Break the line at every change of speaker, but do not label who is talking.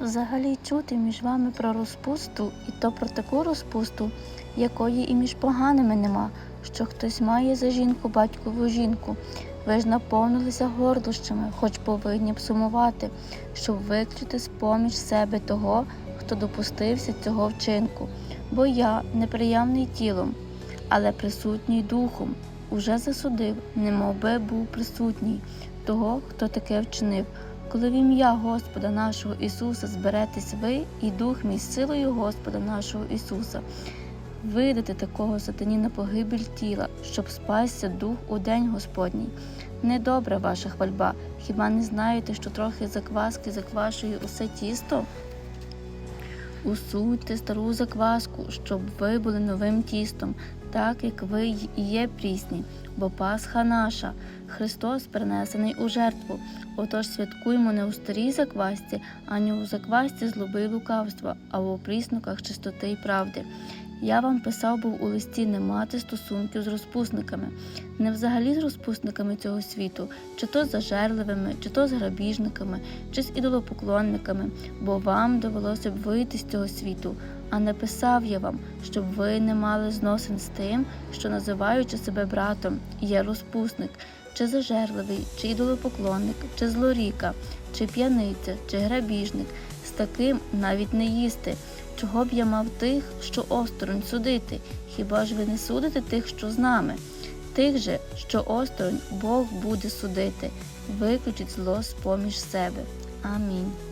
Взагалі чути між вами про розпусту, і то про таку розпусту, якої і між поганими нема, що хтось має за жінку батькову жінку. Ви ж наповнилися гордощами, хоч повинні б сумувати, щоб виключити з поміж себе того, хто допустився цього вчинку. Бо я, неприємний тілом, але присутній духом, уже засудив, немов би був присутній того, хто таке вчинив. Коли в ім'я Господа нашого Ісуса зберетесь ви і дух мій силою Господа нашого Ісуса, видати такого сатані на погибель тіла, щоб спасся дух у день Господній. Недобра ваша хвальба. Хіба не знаєте, що трохи закваски заквашує усе тісто? Усудьте стару закваску, щоб ви були новим тістом, так як ви й є прісні, бо Пасха наша, Христос перенесений у жертву. Отож святкуємо не у старій заквасці, ані у заквасці злоби й лукавства, а у пріснуках чистоти й правди. Я вам писав був у листі не мати стосунків з розпусниками, не взагалі з розпусниками цього світу, чи то з зажерливими, чи то з грабіжниками, чи з ідолопоклонниками, бо вам довелося б вийти з цього світу, а не писав я вам, щоб ви не мали зносин з тим, що, називаючи себе братом, є розпусник, чи зажерливий, чи ідолопоклонник, чи злоріка, чи п'яниця, чи грабіжник. З таким навіть не їсти. Чого б я мав тих, що осторонь судити? Хіба ж ви не судите тих, що з нами? Тих же, що осторонь, Бог буде судити, виключить зло з поміж себе. Амінь.